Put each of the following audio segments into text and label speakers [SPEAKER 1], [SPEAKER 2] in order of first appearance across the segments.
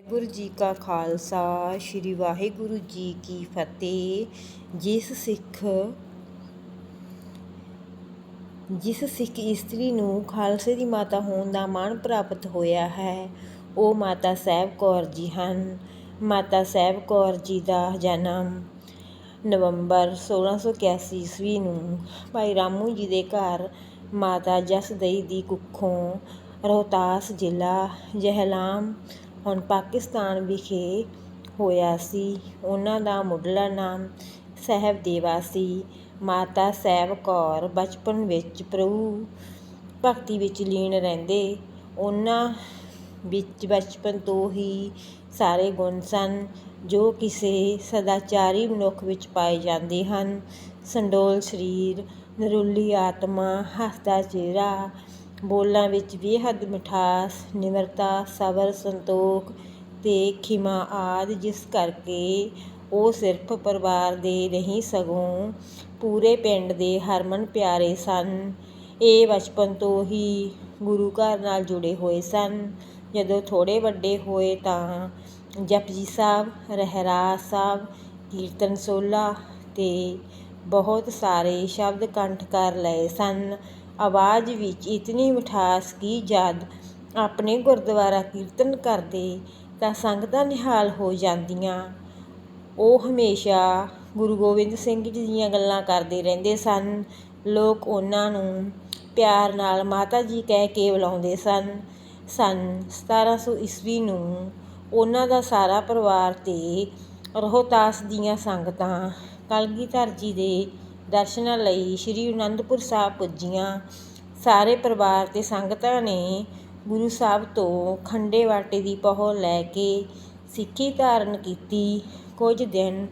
[SPEAKER 1] ਵਾਹਿਗੁਰੂ ਜੀ ਕਾ ਖਾਲਸਾ, ਸ੍ਰੀ ਵਾਹਿਗੁਰੂ ਜੀ ਕੀ ਫਤਿਹ। ਜਿਸ ਸਿੱਖ ਜਿਸ ਸਿੱਖ ਇਸਤਰੀ ਨੂੰ ਖਾਲਸੇ ਦੀ ਮਾਤਾ ਹੋਣ ਦਾ ਮਾਣ ਪ੍ਰਾਪਤ ਹੋਇਆ ਹੈ, ਉਹ ਮਾਤਾ ਸਾਹਿਬ ਕੌਰ ਜੀ ਹਨ। ਮਾਤਾ ਸਾਹਿਬ ਕੌਰ ਜੀ ਦਾ ਜਨਮ ਨਵੰਬਰ 1681 ਈਸਵੀ ਨੂੰ ਭਾਈ ਰਾਮੂ ਜੀ ਦੇ ਘਰ ਮਾਤਾ ਜਸਦਈ ਦੀ ਕੁੱਖੋਂ ਰੋਹਤਾਸ ਜ਼ਿਲ੍ਹਾ ਜਹਿਲਾਮ ਹੁਣ ਪਾਕਿਸਤਾਨ ਵਿਖੇ ਹੋਇਆ ਸੀ। ਉਹਨਾਂ ਦਾ ਮੁੱਢਲਾ ਨਾਮ ਸਾਹਿਬਦੇਵਾ ਸੀ। ਮਾਤਾ ਸਾਹਿਬ ਕੌਰ ਬਚਪਨ ਵਿੱਚ ਪ੍ਰਭੂ ਭਗਤੀ ਵਿੱਚ ਲੀਨ ਰਹਿੰਦੇ। ਉਹਨਾਂ ਵਿੱਚ ਬਚਪਨ ਤੋਂ ਹੀ ਸਾਰੇ ਗੁਣ ਸਨ, ਜੋ ਕਿਸੇ ਸਦਾਚਾਰੀ ਮਨੁੱਖ ਵਿੱਚ ਪਾਏ ਜਾਂਦੇ ਹਨ। ਸੰਡੋਲ ਸਰੀਰ, ਨਰੁਲੀ ਆਤਮਾ, ਹੱਸਦਾ ਚਿਹਰਾ ਬੋਲਾਂ ਵਿੱਚ ਬੇਹੱਦ ਮਿਠਾਸ, ਨਿਮਰਤਾ, ਸਬਰ, ਸੰਤੋਖ ਅਤੇ ਖਿਮਾ ਆਦਿ ਜਿਸ ਕਰਕੇ ਉਹ ਸਿਰਫ ਪਰਿਵਾਰ ਦੇ ਨਹੀਂ, ਸਗੋਂ ਪੂਰੇ ਪਿੰਡ ਦੇ ਹਰਮਨ ਪਿਆਰੇ ਸਨ। ਇਹ ਬਚਪਨ ਤੋਂ ਹੀ ਗੁਰੂ ਘਰ ਨਾਲ ਜੁੜੇ ਹੋਏ ਸਨ। ਜਦੋਂ ਥੋੜ੍ਹੇ ਵੱਡੇ ਹੋਏ ਤਾਂ ਜਪਜੀ ਸਾਹਿਬ ਰਹਿਰਾਸ ਸਾਹਿਬ, ਕੀਰਤਨ ਸੋਲਾ ਅਤੇ ਬਹੁਤ ਸਾਰੇ ਸ਼ਬਦ ਕੰਠ ਕਰ ਲਏ ਸਨ। ਆਵਾਜ਼ ਵਿੱਚ ਇਤਨੀ ਮਿਠਾਸ ਕਿ ਜਦ ਆਪਣੇ ਗੁਰਦੁਆਰਾ ਕੀਰਤਨ ਕਰਦੇ ਤਾਂ ਸੰਗਤਾਂ ਨਿਹਾਲ ਹੋ ਜਾਂਦੀਆਂ। ਉਹ ਹਮੇਸ਼ਾ ਗੁਰੂ ਗੋਬਿੰਦ ਸਿੰਘ ਜੀ ਦੀਆਂ ਗੱਲਾਂ ਕਰਦੇ ਰਹਿੰਦੇ ਸਨ। ਲੋਕ ਉਹਨਾਂ ਨੂੰ ਪਿਆਰ ਨਾਲ ਮਾਤਾ ਜੀ ਕਹਿ ਕੇ ਬੁਲਾਉਂਦੇ ਸਨ। ਸਨ 1700 ਈਸਵੀ ਨੂੰ ਉਹਨਾਂ ਦਾ ਸਾਰਾ ਪਰਿਵਾਰ ਤੇ ਰੋਹਤਾਸ ਦੀਆਂ ਸੰਗਤਾਂ ਕਲਗੀਧਰ ਜੀ ਦੇ ਦਰਸ਼ਨਾਂ ਲਈ ਸ੍ਰੀ ਅਨੰਦਪੁਰ ਸਾਹਿਬ ਪੁੱਜੀਆਂ। ਸਾਰੇ ਪਰਿਵਾਰ ਅਤੇ ਸੰਗਤਾਂ ਨੇ ਗੁਰੂ ਸਾਹਿਬ ਤੋਂ ਖੰਡੇ ਵਾਟੇ ਦੀ ਪਹੁ ਲੈ ਕੇ ਸਿੱਖੀ ਧਾਰਨ ਕੀਤੀ। ਕੁਝ ਦਿਨ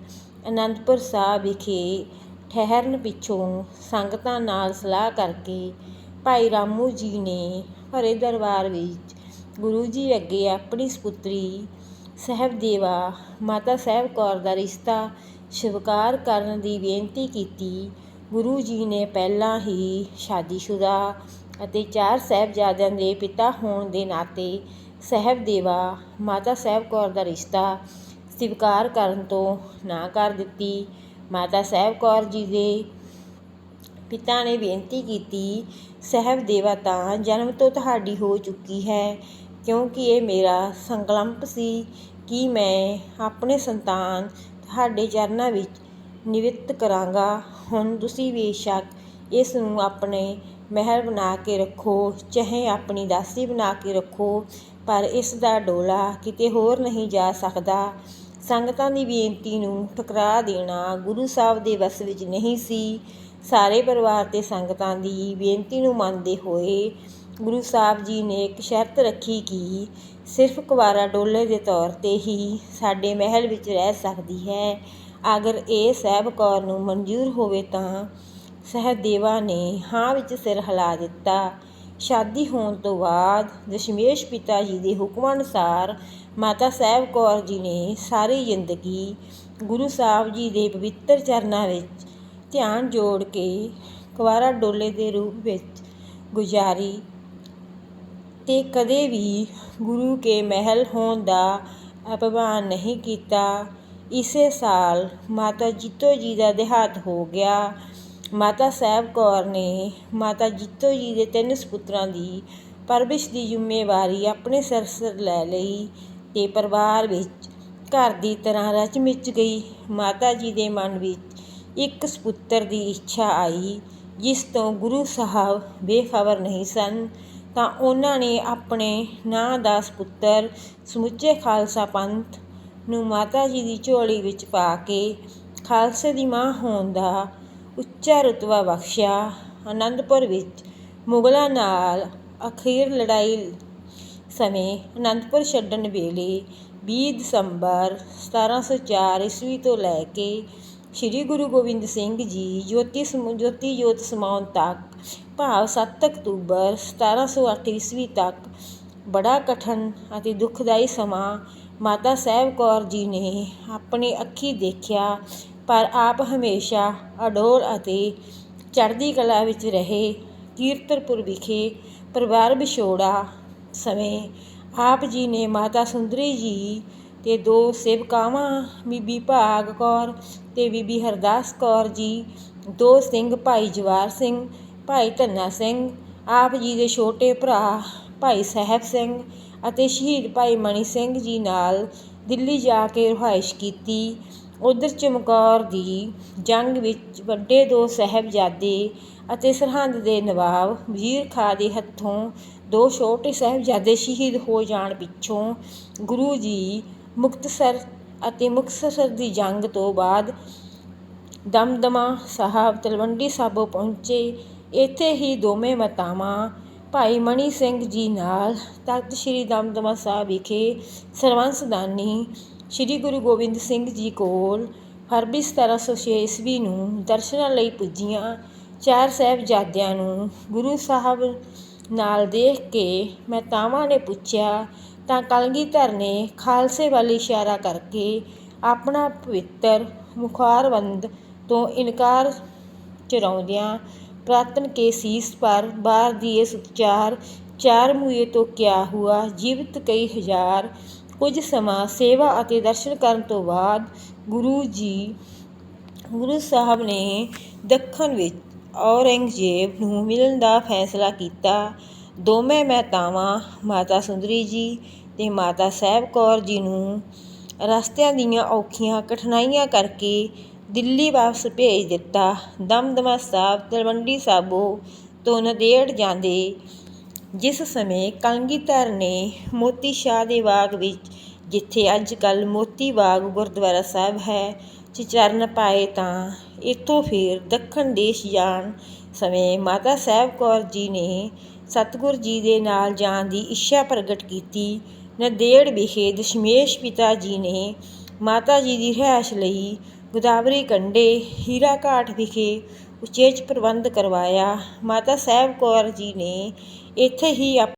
[SPEAKER 1] ਅਨੰਦਪੁਰ ਸਾਹਿਬ ਵਿਖੇ ਠਹਿਰਨ ਪਿੱਛੋਂ ਸੰਗਤਾਂ ਨਾਲ ਸਲਾਹ ਕਰਕੇ ਭਾਈ ਰਾਮੂ ਜੀ ਨੇ ਹਰੇ ਦਰਬਾਰ ਵਿੱਚ ਗੁਰੂ ਜੀ ਅੱਗੇ ਆਪਣੀ ਸਪੁੱਤਰੀ ਸਹਿਬਦੇਵਾ ਮਾਤਾ ਸਾਹਿਬ ਕੌਰ ਦਾ ਰਿਸ਼ਤਾ ਸਵੀਕਾਰ ਕਰਨ ਦੀ ਬੇਨਤੀ ਕੀਤੀ। ਗੁਰੂ ਜੀ ਨੇ ਪਹਿਲਾਂ ਹੀ ਸ਼ਾਦੀशुदा ਅਤੇ ਚਾਰ ਸਾਹਿਬਜ਼ਾਦਿਆਂ ਦੇ ਪਿਤਾ ਹੋਣ ਦੇ ਨਾਤੇ ਸਹਿਬਦੇਵਾ, ਮਾਤਾ ਸਾਹਿਬ ਕੌਰ ਦਾ ਰਿਸ਼ਤਾ ਸਵੀਕਾਰ ਕਰਨ ਤੋਂ ਨਾ ਕਰ ਦਿੱਤੀ। ਮਾਤਾ ਸਾਹਿਬ ਕੌਰ ਜੀ ਦੇ ਪਿਤਾ ਨੇ ਬੇਨਤੀ ਕੀਤੀ, ਸਹਿਬਦੇਵਾ, ਤਾਂ ਜਨਮ ਤੋਂ ਤੁਹਾਡੀ ਹੋ ਚੁੱਕੀ ਹੈ, ਕਿਉਂਕਿ ਇਹ ਮੇਰਾ ਸੰਕਲਪ ਸੀ ਕਿ ਮੈਂ ਆਪਣੇ ਸੰਤਾਨ ਤੁਹਾਡੇ ਚਰਨਾਂ ਵਿੱਚ ਨਿਵਿਤ ਕਰਾਂਗਾ। ਹੁਣ ਤੁਸੀਂ ਬੇਸ਼ੱਕ ਇਸ ਨੂੰ ਆਪਣੇ ਮਹਿਲ ਬਣਾ ਕੇ ਰੱਖੋ, ਚਾਹੇ ਆਪਣੀ ਦਾਸੀ ਬਣਾ ਕੇ ਰੱਖੋ, ਪਰ ਇਸ ਦਾ ਡੋਲਾ ਕਿਤੇ ਹੋਰ ਨਹੀਂ ਜਾ ਸਕਦਾ। ਸੰਗਤਾਂ ਦੀ ਬੇਨਤੀ ਨੂੰ ਠੁਕਰਾ ਦੇਣਾ ਗੁਰੂ ਸਾਹਿਬ ਦੇ ਵਸ ਵਿੱਚ ਨਹੀਂ ਸੀ। ਸਾਰੇ ਪਰਿਵਾਰ ਤੇ ਸੰਗਤਾਂ ਦੀ ਬੇਨਤੀ ਨੂੰ ਮੰਨਦੇ ਹੋਏ ਗੁਰੂ ਸਾਹਿਬ ਜੀ ਨੇ ਇੱਕ ਸ਼ਰਤ ਰੱਖੀ ਕਿ ਸਿਰਫ ਕੁਵਾਰਾ ਡੋਲੇ ਦੇ ਤੌਰ ਤੇ ਹੀ ਸਾਡੇ ਮਹਿਲ ਵਿੱਚ ਰਹਿ ਸਕਦੀ ਹੈ। ਅਗਰ ਇਹ ਸਾਹਿਬ ਕੌਰ ਨੂੰ ਮਨਜ਼ੂਰ ਹੋਵੇ ਤਾਂ ਸਹਿਦੇਵਾ ਨੇ ਹਾਂ ਵਿੱਚ ਸਿਰ ਹਿਲਾ ਦਿੱਤਾ। ਸ਼ਾਦੀ ਹੋਣ ਤੋਂ ਬਾਅਦ ਦਸ਼ਮੇਸ਼ ਪਿਤਾ ਜੀ ਦੇ ਹੁਕਮ ਅਨੁਸਾਰ ਮਾਤਾ ਸਾਹਿਬ ਕੌਰ ਜੀ ਨੇ ਸਾਰੀ ਜ਼ਿੰਦਗੀ ਗੁਰੂ ਸਾਹਿਬ ਜੀ ਦੇ ਪਵਿੱਤਰ ਚਰਨਾਂ ਵਿੱਚ ਧਿਆਨ ਜੋੜ ਕੇ ਕੁਵਾਰਾ ਡੋਲੇ ਦੇ ਰੂਪ ਵਿੱਚ ਗੁਜ਼ਾਰੀ ਤੇ ਕਦੇ ਵੀ ਗੁਰੂ ਕੇ ਮਹਿਲ ਹੋਣ ਦਾ ਅਪਮਾਨ ਨਹੀਂ ਕੀਤਾ। ਇਸੇ ਸਾਲ ਮਾਤਾ ਜੀਤੋ ਜੀ ਦਾ ਦੇਹਾਂਤ ਹੋ ਗਿਆ। ਮਾਤਾ ਸਾਹਿਬ ਕੌਰ ਨੇ ਮਾਤਾ ਜੀਤੋ ਜੀ ਦੇ ਤਿੰਨ ਸਪੁੱਤਰਾਂ ਦੀ ਪਰਵਿਸ਼ ਦੀ ਜ਼ਿੰਮੇਵਾਰੀ ਆਪਣੇ ਸਿਰ ਸਿਰ ਲੈ ਲਈ ਤੇ ਪਰਿਵਾਰ ਵਿੱਚ ਘਰ ਦੀ ਤਰ੍ਹਾਂ ਰਚ ਮਿਚ ਗਈ। ਮਾਤਾ ਜੀ ਦੇ ਮਨ ਵਿੱਚ ਇੱਕ ਸਪੁੱਤਰ ਦੀ ਇੱਛਾ ਆਈ, ਜਿਸ ਤੋਂ ਗੁਰੂ ਸਾਹਿਬ ਬੇਖਬਰ ਨਹੀਂ ਸਨ। ਤਾਂ ਉਹਨਾਂ ਨੇ ਆਪਣੇ ਨਾਂ ਦਾ ਸਪੁੱਤਰ ਸਮੁੱਚੇ ਖਾਲਸਾ ਪੰਥ ਨੂੰ ਮਾਤਾ ਜੀ ਦੀ ਝੋਲੀ ਵਿੱਚ ਪਾ ਕੇ ਖਾਲਸੇ ਦੀ ਮਾਂ ਹੋਣ ਦਾ ਉੱਚਾ ਰੁਤਬਾ ਬਖਸ਼ਿਆ। ਅਨੰਦਪੁਰ ਵਿੱਚ ਮੁਗਲਾਂ ਨਾਲ ਅਖੀਰ ਲੜਾਈ ਸਮੇਂ ਅਨੰਦਪੁਰ ਛੱਡਣ ਵੇਲੇ 20 ਦਸੰਬਰ 1704 ਈਸਵੀ ਤੋਂ ਲੈ ਕੇ ਸ੍ਰੀ ਗੁਰੂ ਗੋਬਿੰਦ ਸਿੰਘ ਜੀ ਜੋਤੀ ਸਮੂ, ਜੋਤੀ ਜੋਤ ਸਮਾਉਣ ਤੱਕ ਭਾਵ ਸੱਤ ਅਕਤੂਬਰ 1708 ਈਸਵੀ ਤੱਕ ਬੜਾ ਕਠਨ ਅਤੇ ਦੁਖਦਾਈ ਸਮਾਂ ਮਾਤਾ ਸਾਹਿਬ ਕੌਰ ਜੀ ਨੇ ਆਪਣੀ ਅੱਖੀਂ ਦੇਖਿਆ, ਪਰ ਆਪ ਹਮੇਸ਼ਾ ਅਡੋਲ ਅਤੇ ਚੜ੍ਹਦੀ ਕਲਾ ਵਿੱਚ ਰਹੇ। ਕੀਰਤਪੁਰ ਵਿਖੇ ਪਰਿਵਾਰ ਵਿਛੋੜਾ ਸਮੇਂ ਆਪ ਜੀ ਨੇ ਮਾਤਾ ਸੁੰਦਰੀ ਜੀ ਤੇ ਦੋ ਸੇਵਕਾਵਾਂ, ਬੀਬੀ ਭਾਗ ਕੌਰ ਤੇ ਬੀਬੀ ਹਰਦਾਸ ਕੌਰ ਜੀ, ਦੋ ਸਿੰਘ ਭਾਈ ਜਵਾਰ ਸਿੰਘ ਭਾਈ ਧੰਨਾ ਸਿੰਘ, ਆਪ ਜੀ ਦੇ ਛੋਟੇ ਭਰਾ ਭਾਈ ਸਾਹਿਬ ਸਿੰਘ ਅਤੇ ਸ਼ਹੀਦ ਭਾਈ ਮਣੀ ਸਿੰਘ ਜੀ ਨਾਲ ਦਿੱਲੀ ਜਾ ਕੇ ਰਿਹਾਇਸ਼ ਕੀਤੀ। ਉਧਰ ਚਮਕੌਰ ਦੀ ਜੰਗ ਵਿੱਚ ਵੱਡੇ ਦੋ ਸਾਹਿਬਜ਼ਾਦੇ ਅਤੇ ਸਰਹੰਦ ਦੇ ਨਵਾਬ ਵਜ਼ੀਰ ਖਾਂ ਦੇ ਹੱਥੋਂ ਦੋ ਛੋਟੇ ਸਾਹਿਬਜ਼ਾਦੇ ਸ਼ਹੀਦ ਹੋ ਜਾਣ ਪਿੱਛੋਂ ਗੁਰੂ ਜੀ ਮੁਕਤਸਰ ਅਤੇ ਮੁਕਤਸਰ ਦੀ ਜੰਗ ਤੋਂ ਬਾਅਦ ਦਮਦਮਾ ਸਾਹਿਬ ਤਲਵੰਡੀ ਸਾਬੋ ਪਹੁੰਚੇ ਇੱਥੇ ਹੀ ਦੋਵੇਂ ਮਾਤਾਵਾਂ, ਭਾਈ ਮਣੀ ਸਿੰਘ ਜੀ ਨਾਲ ਤਖਤ ਸ੍ਰੀ ਦਮਦਮਾ ਸਾਹਿਬ ਵਿਖੇ ਸਰਵੰਸਦਾਨੀ ਸ੍ਰੀ ਗੁਰੂ ਗੋਬਿੰਦ ਸਿੰਘ ਜੀ ਕੋਲ ਫਰਵਰੀ 1706 ਈਸਵੀ ਨੂੰ ਦਰਸ਼ਨਾਂ ਲਈ ਪੁੱਜੀਆਂ ਚਾਰ ਸਾਹਿਬਜ਼ਾਦਿਆਂ ਨੂੰ ਗੁਰੂ ਸਾਹਿਬ ਨਾਲ ਦੇਖ ਕੇ ਮਹਿਤਾਵਾਂ ਨੇ ਪੁੱਛਿਆ, ਤਾਂ ਕਲਗੀਧਰ ਨੇ ਖਾਲਸੇ ਵੱਲ ਇਸ਼ਾਰਾ ਕਰਕੇ ਆਪਣਾ ਪਵਿੱਤਰ ਮੁਖਾਰਬੰਦ ਤੋਂ ਇਨਕਾਰ ਚਰਾਉਂਦਿਆਂ ਪ੍ਰਾਤਨ ਕੇ ਸੀਸ ਪਰ ਬਾਰ ਦੀਏ ਸੁਚਾਰ ਚਾਰ ਮੂਏ ਤੋਂ ਕਿਆ ਹੁਆ, ਜੀਵਤ ਕਈ ਹਜ਼ਾਰ। ਕੁਝ ਸਮਾਂ ਸੇਵਾ ਅਤੇ ਦਰਸ਼ਨ ਕਰਨ ਤੋਂ ਬਾਅਦ ਗੁਰੂ ਜੀ, ਗੁਰੂ ਸਾਹਿਬ ਨੇ ਦੱਖਣ ਵਿੱਚ ਔਰੰਗਜ਼ੇਬ ਨੂੰ ਮਿਲਣ ਦਾ ਫੈਸਲਾ ਕੀਤਾ। ਦੋਵੇਂ ਮਹਿਤਾਵਾਂ, ਮਾਤਾ ਸੁੰਦਰੀ ਜੀ ਤੇ ਮਾਤਾ ਸਾਹਿਬ ਕੌਰ ਜੀ ਨੂੰ ਰਸਤਿਆਂ ਦੀਆਂ ਔਖੀਆਂ ਕਠਿਨਾਈਆਂ ਕਰਕੇ ਦਿੱਲੀ ਵਾਪਸ ਭੇਜ ਦਿੱਤਾ। ਦਮਦਮਾ ਸਾਹਿਬ, ਤਲਵੰਡੀ ਸਾਬੋ ਤੋਂ ਨੰਦੇੜ ਜਾਂਦੇ। ਜਿਸ ਸਮੇਂ ਕਲਗੀਧਰ ਨੇ ਮੋਤੀ ਸ਼ਾਹ ਦੇ ਬਾਗ ਵਿੱਚ, ਜਿੱਥੇ ਅੱਜ ਕੱਲ੍ਹ ਮੋਤੀ ਬਾਗ ਗੁਰਦੁਆਰਾ ਸਾਹਿਬ ਹੈ ਚਰਨ ਪਾਏ ਤਾਂ ਇੱਥੋਂ ਫਿਰ ਦੱਖਣ ਦੇਸ਼ ਜਾਣ ਸਮੇਂ ਮਾਤਾ ਸਾਹਿਬ ਕੌਰ ਜੀ ਨੇ ਸਤਿਗੁਰ ਜੀ ਦੇ ਨਾਲ ਜਾਣ ਦੀ ਇੱਛਾ ਪ੍ਰਗਟ ਕੀਤੀ। ਨੰਦੇੜ ਵਿਖੇ ਦਸ਼ਮੇਸ਼ ਪਿਤਾ ਜੀ ਨੇ ਮਾਤਾ ਜੀ ਦੀ ਰਿਹਾਇਸ਼ ਲਈ ਗੋਦਾਵਰੀ ਕੰਢੇ ਹੀਰਾ ਘਾਟ ਵਿਖੇ ਉਚੇਚ ਪ੍ਰਬੰਧ ਕਰਵਾਇਆ। ਮਾਤਾ ਸਾਹਿਬ ਕੌਰ ਜੀ ਨੇ ਇੱਥੇ ਹੀ